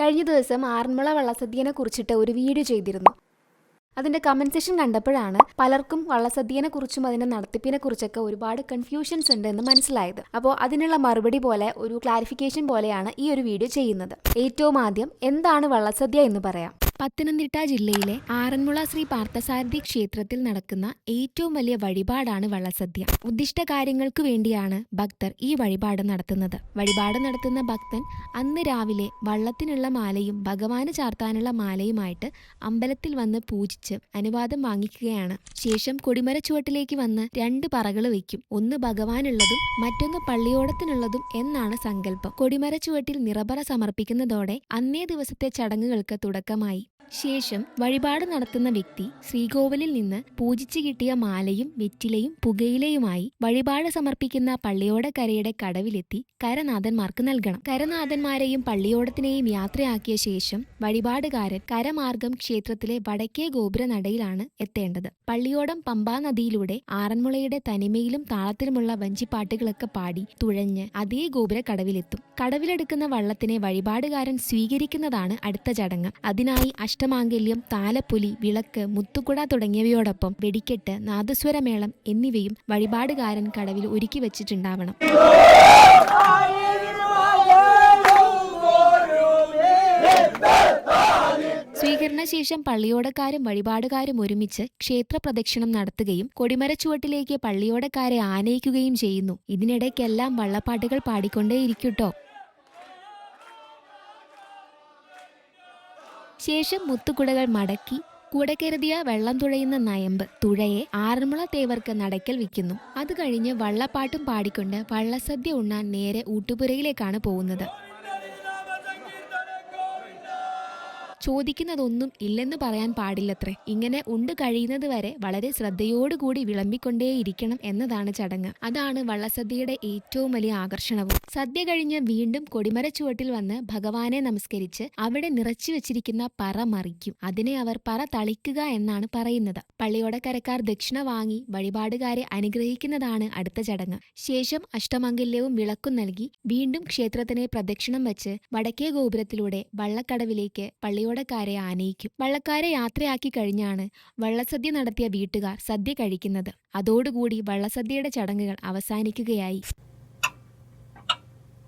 കഴിഞ്ഞ ദിവസം ആറന്മുള വള്ളസദ്യനെ കുറിച്ചിട്ട് ഒരു വീഡിയോ ചെയ്തിരുന്നു. അതിന്റെ കമന്റ് സെഷൻ കണ്ടപ്പോഴാണ് പലർക്കും വള്ളസദ്യനെ കുറിച്ചും അതിന്റെ നടത്തിപ്പിനെ കുറിച്ചൊക്കെ ഒരുപാട് കൺഫ്യൂഷൻസ് ഉണ്ട് എന്ന് മനസ്സിലായത്. അപ്പോൾ അതിനുള്ള മറുപടി പോലെ ഒരു ക്ലാരിഫിക്കേഷൻ പോലെയാണ് ഈ ഒരു വീഡിയോ ചെയ്യുന്നത്. ഏറ്റവും ആദ്യം എന്താണ് വള്ളസദ്യ എന്ന് പറയാം. പത്തനംതിട്ട ജില്ലയിലെ ആറന്മുള ശ്രീ പാർത്ഥസാരഥി ക്ഷേത്രത്തിൽ നടക്കുന്ന ഏറ്റവും വലിയ വഴിപാടാണ് വള്ളസദ്യ. ഉദ്ദിഷ്ട കാര്യങ്ങൾക്ക് വേണ്ടിയാണ് ഭക്തർ ഈ വഴിപാട് നടത്തുന്നത്. വഴിപാട് നടത്തുന്ന ഭക്തൻ അന്ന് രാവിലെ വള്ളത്തിനുള്ള മാലയും ഭഗവാന് ചാർത്താനുള്ള മാലയുമായിട്ട് അമ്പലത്തിൽ വന്ന് പൂജിച്ച് അനുവാദം വാങ്ങിക്കുകയാണ്. ശേഷം കൊടിമര ചുവട്ടിലേക്ക് വന്ന് രണ്ട് പറകൾ വയ്ക്കും ഒന്ന് ഭഗവാനുള്ളതും മറ്റൊന്ന് പള്ളിയോടത്തിനുള്ളതും എന്നാണ് സങ്കല്പം. കൊടിമര ചുവട്ടിൽ നിറപറ സമർപ്പിക്കുന്നതോടെ അന്നേ ദിവസത്തെ ചടങ്ങുകൾക്ക് തുടക്കമായി. ശേഷം വഴിപാട് നടത്തുന്ന വ്യക്തി ശ്രീകോവിലിൽ നിന്ന് പൂജിച്ചു കിട്ടിയ മാലയും വെറ്റിലയും പുകയിലയുമായി വഴിപാട് സമർപ്പിക്കുന്ന പള്ളിയോട പള്ളിയോടക്കരയുടെ കടവിലെത്തി കരനാഥന്മാർക്ക് നൽകണം. കരനാഥന്മാരെയും പള്ളിയോടത്തിനെയും യാത്രയാക്കിയ ശേഷം വഴിപാടുകാരൻ കരമാർഗം ക്ഷേത്രത്തിലെ വടക്കേ ഗോപുര നടയിലാണ് എത്തേണ്ടത്. പള്ളിയോടം പമ്പാ നദിയിലൂടെ ആറന്മുളയുടെ തനിമയിലും താളത്തിലുമുള്ള വഞ്ചിപ്പാട്ടുകളൊക്കെ പാടി തുഴഞ്ഞ് അതേ ഗോപുര കടവിലെത്തും കടവിലെടുക്കുന്ന വള്ളത്തിനെ വഴിപാടുകാരൻ സ്വീകരിക്കുന്നതാണ് അടുത്ത ചടങ്ങ്. അതിനായി അഷ്ടമാംഗല്യം താലപ്പൊലി വിളക്ക് മുത്തുകുട തുടങ്ങിയവയോടൊപ്പം വെടിക്കെട്ട് നാദസ്വരമേളം എന്നിവയും വഴിപാടുകാരൻ കടവിൽ ഒരുക്കി വച്ചിട്ടുണ്ടാവണം. സ്വീകരണശേഷം പള്ളിയോടക്കാരും വഴിപാടുകാരും ഒരുമിച്ച് ക്ഷേത്ര പ്രദക്ഷിണം നടത്തുകയും കൊടിമരച്ചുവട്ടിലേക്ക് പള്ളിയോടക്കാരെ ആനയിക്കുകയും ചെയ്യുന്നു. ഇതിനിടയ്ക്കെല്ലാം വള്ളപ്പാട്ടുകൾ പാടിക്കൊണ്ടേയിരിക്കൂട്ടോ ശേഷം മുത്തുകുടകൾ മടക്കി കൂടെ കരുതിയ വെള്ളം തുഴയുന്ന നയമ്പ് തുഴയെ ആറന്മുള തേവർക്ക് നടക്കൽ വിൽക്കുന്നു. അത് കഴിഞ്ഞ് വള്ളപ്പാട്ടും പാടിക്കൊണ്ട് വള്ളസദ്യ ഉണ്ണാൻ നേരെ ഊട്ടുപുരയിലേക്കാണ് പോകുന്നത്. ചോദിക്കുന്നതൊന്നും ഇല്ലെന്ന് പറയാൻ പാടില്ലത്രേ. ഇങ്ങനെ ഉണ്ട് കഴിയുന്നത് വരെ വളരെ ശ്രദ്ധയോടുകൂടി വിളമ്പിക്കൊണ്ടേയിരിക്കണം എന്നതാണ് ചടങ്ങ്. അതാണ് വള്ളസദ്യയുടെ ഏറ്റവും വലിയ ആകർഷണവും. സദ്യ കഴിഞ്ഞ് വീണ്ടും കൊടിമര ചുവട്ടിൽ വന്ന് ഭഗവാനെ നമസ്കരിച്ച് അവിടെ നിറച്ചു വെച്ചിരിക്കുന്ന പറ മറിക്കും. അതിനെ അവർ പറ തളിക്കുക എന്നാണ് പറയുന്നത്. പള്ളിയോടക്കരക്കാർ ദക്ഷിണ വാങ്ങി വഴിപാടുകാരെ അനുഗ്രഹിക്കുന്നതാണ് അടുത്ത ചടങ്ങ്. ശേഷം അഷ്ടമംഗല്യവും വിളക്കും നൽകി വീണ്ടും ക്ഷേത്രത്തിനെ പ്രദക്ഷിണം വെച്ച് വടക്കേ ഗോപുരത്തിലൂടെ വള്ളക്കടവിലേക്ക് പള്ളിയോടക്കാരെ ആനയിക്കും വള്ളക്കാരെ യാത്രയാക്കി കഴിഞ്ഞാണ് വള്ളസദ്യ നടത്തിയ വീട്ടുകാർ സദ്യ കഴിക്കുന്നത് അതോടുകൂടി വള്ളസദ്യയുടെ ചടങ്ങുകൾ അവസാനിക്കുകയായി